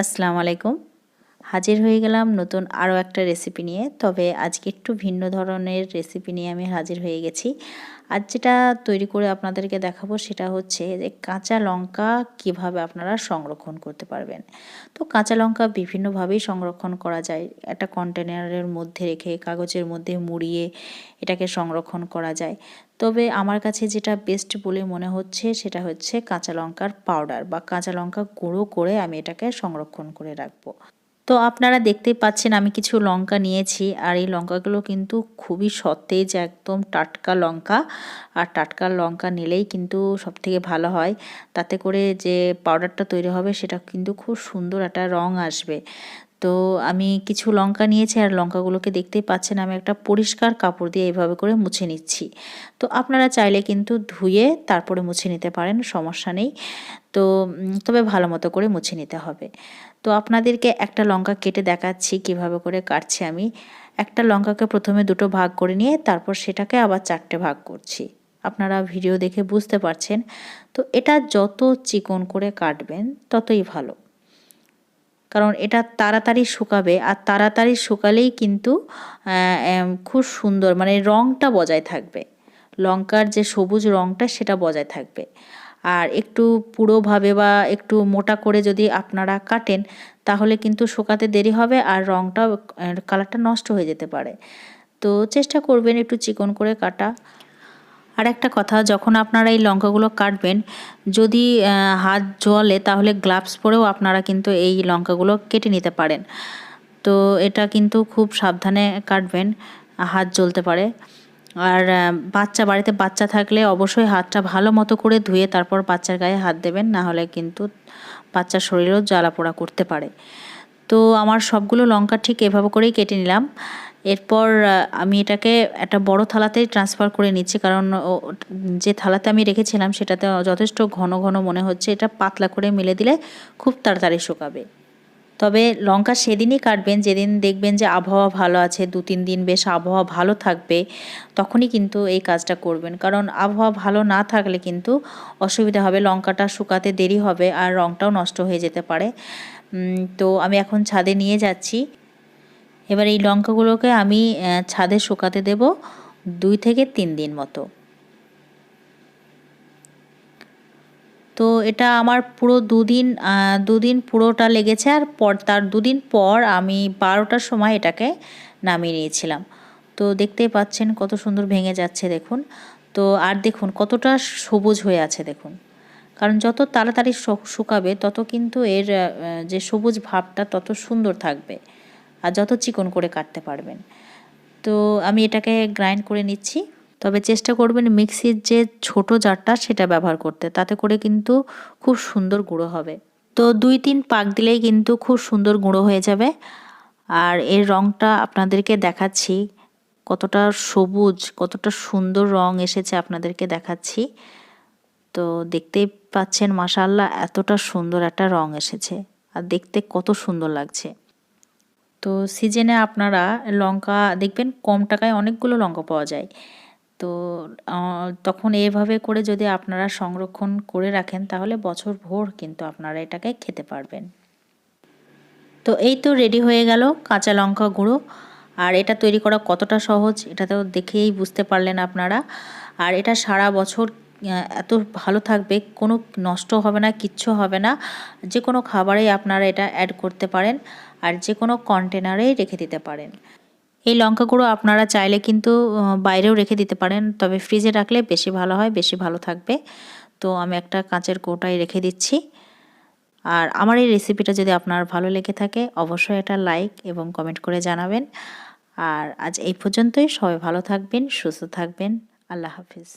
আসসালামু আলাইকুম। হাজির হয়ে গেলাম নতুন আরও একটা রেসিপি নিয়ে। তবে আজকে একটু ভিন্ন ধরনের রেসিপি নিয়ে আমি হাজির হয়ে গেছি। আজ যেটা তৈরি করে আপনাদেরকে দেখাবো সেটা হচ্ছে যে কাঁচা লঙ্কা কীভাবে আপনারা সংরক্ষণ করতে পারবেন। তো কাঁচা লঙ্কা বিভিন্নভাবেই সংরক্ষণ করা যায়। একটা কন্টেনারের মধ্যে রেখে, কাগজের মধ্যে মুড়িয়ে এটাকে সংরক্ষণ করা যায়। তবে আমার কাছে যেটা বেস্ট বলে মনে হচ্ছে সেটা হচ্ছে কাঁচা লঙ্কার পাউডার বা কাঁচা লঙ্কা গুঁড়ো করে আমি এটাকে সংরক্ষণ করে রাখব। তো আপনারা দেখতে পাচ্ছেন আমি কিছু লঙ্কা নিয়েছি আর এই লঙ্কাগুলো কিন্তু খুবই সতেজ, একদম টাটকা লঙ্কা। আর টাটকা লঙ্কা নিলেই কিন্তু সবথেকে ভালো হয়। তাতে করে যে পাউডারটা তৈরি হবে সেটা কিন্তু খুব সুন্দর একটা রং আসবে। তো আমি কিছু লঙ্কা নিয়েছি আর লঙ্কাগুলোকে দেখতেই পাচ্ছেন আমি একটা পরিষ্কার কাপড় দিয়ে এইভাবে করে মুছে নিচ্ছি। তো আপনারা চাইলে কিন্তু ধুয়ে তারপরে মুছে নিতে পারেন, সমস্যা নেই। তো তবে ভালো মতো করে মুছে নিতে হবে। তো আপনাদেরকে একটা লঙ্কা কেটে দেখাচ্ছি কীভাবে করে কাটছি আমি। একটা লঙ্কাকে প্রথমে দুটো ভাগ করে নিয়ে তারপর সেটাকে আবার চারটে ভাগ করছি। আপনারা ভিডিও দেখে বুঝতে পারছেন। তো এটা যত চিকন করে কাটবেন, ততই ভালো। কারণ এটা তাড়াতাড়ি শুকাবে আর তাড়াতাড়ি শুকালেই কিন্তু খুব সুন্দর মানে রঙটা বজায় থাকবে। লঙ্কার যে সবুজ রঙটা সেটা বজায় থাকবে। আর একটু পুরোভাবে বা একটু মোটা করে যদি আপনারা কাটেন, তাহলে কিন্তু শুকাতে দেরি হবে আর রঙটা কালারটা নষ্ট হয়ে যেতে পারে। তো চেষ্টা করবেন একটু চিকন করে কাটা। আর একটা কথা, যখন আপনারা এই লঙ্কাগুলো কাটবেন, যদি হাত জলে তাহলে গ্লাভস পরেও আপনারা কিন্তু এই লঙ্কাগুলো কেটে নিতে পারেন। তো এটা কিন্তু খুব সাবধানে কাটবেন, হাত জ্বলতে পারে। আর বাচ্চা, বাড়িতে বাচ্চা থাকলে অবশ্যই হাতটা ভালো মতো করে ধুয়ে তারপর বাচ্চার গায়ে হাত দেবেন, না হলে কিন্তু বাচ্চার শরীরেও জ্বালা পোড়া করতে পারে। তো আমার সবগুলো লঙ্কা ঠিক এভাবে করেই কেটে নিলাম। এরপর আমি এটাকে একটা বড় থালাতেই ট্রান্সফার করে নিচ্ছি। কারণ যে থালাতে আমি রেখেছিলাম, সেটাতে যথেষ্ট ঘন ঘন মনে হচ্ছে। এটা পাতলা করে মিলে দিলে খুব তাড়াতাড়ি শুকাবে। তবে লঙ্কা সেদিনই কাটবেন। যেদিন দেখবেন যে আবহাওয়া ভালো আছে, দু তিন দিন বেশ আবহাওয়া ভালো থাকবে, তখনই কিন্তু এই কাজটা করবেন। কারণ আবহাওয়া ভালো না থাকলে কিন্তু অসুবিধা হবে। লঙ্কাটা শুকাতে দেরি হবে আর রঙটাও নষ্ট হয়ে যেতে পারে। তো আমি এখন ছাদে নিয়ে যাচ্ছি। এবার এই লঙ্কাগুলোকে আমি ছাদে শুকাতে দেব দুই থেকে তিন দিন মতো। তো এটা আমার পুরো দুদিন দুদিন পুরোটা লেগেছে আর পর, তার দুদিন পর আমি বারোটার সময় এটাকে নামিয়ে নিয়েছিলাম। তো দেখতেই পাচ্ছেন কত সুন্দর ভেঙে যাচ্ছে দেখুন। তো আর দেখুন কতটা সবুজ হয়ে আছে দেখুন। কারণ যত তাড়াতাড়ি শুকাবে তত কিন্তু এর যে সবুজ ভাবটা তত সুন্দর থাকবে। আর যত চিকন করে কাটতে পারবেন। তো আমি এটাকে গ্রাইন্ড করে নিচ্ছি। তবে চেষ্টা করবেন মিক্সির যে ছোট জারটা সেটা ব্যবহার করতে। তাতে করে কিন্তু খুব সুন্দর গুঁড়ো হবে। তো দুই তিন পাক দিলেই কিন্তু খুব সুন্দর গুঁড়ো হয়ে যাবে। আর এর রঙটা আপনাদেরকে দেখাচ্ছি। কতটা সবুজ, কতটা সুন্দর রং এসেছে আপনাদেরকে দেখাচ্ছি। তো দেখতেই পাচ্ছেন মাসাল্লাহ এতটা সুন্দর একটা রং এসেছে। আর দেখতে কত সুন্দর লাগছে। তো সিজনে আপনারা লঙ্কা দেখবেন কম টাকায় অনেকগুলো লঙ্কা পাওয়া যায়। তো তখন এভাবে করে যদি আপনারা সংরক্ষণ করে রাখেন তাহলে বছর ভোর কিন্তু আপনারা এটাকে খেতে পারবেন। তো এই তো রেডি হয়ে গেল কাঁচা লঙ্কা গুঁড়ো। আর এটা তৈরি করা কতটা সহজ, এটা তো দেখেই বুঝতে পারলেন আপনারা। আর এটা সারা বছর এত ভালো থাকবে, কোনো নষ্ট হবে না, কিচ্ছু হবে না। যে কোনো খাবারেই আপনারা এটা অ্যাড করতে পারেন আর যে কোনো কন্টেনারেই রেখে দিতে পারেন। এই লঙ্কা গুঁড়ো আপনারা চাইলে কিন্তু বাইরেও রেখে দিতে পারেন, তবে ফ্রিজে রাখলে বেশি ভালো হয়, বেশি ভালো থাকবে। তো আমি একটা কাঁচের কৌটায় রেখে দিচ্ছি। আর আমার এই রেসিপিটা যদি আপনার ভালো লেগে থাকে, অবশ্যই এটা লাইক এবং কমেন্ট করে জানাবেন। আর আজ এই পর্যন্তই, সবাই ভালো থাকবেন, সুস্থ থাকবেন, আল্লাহ হাফিজ।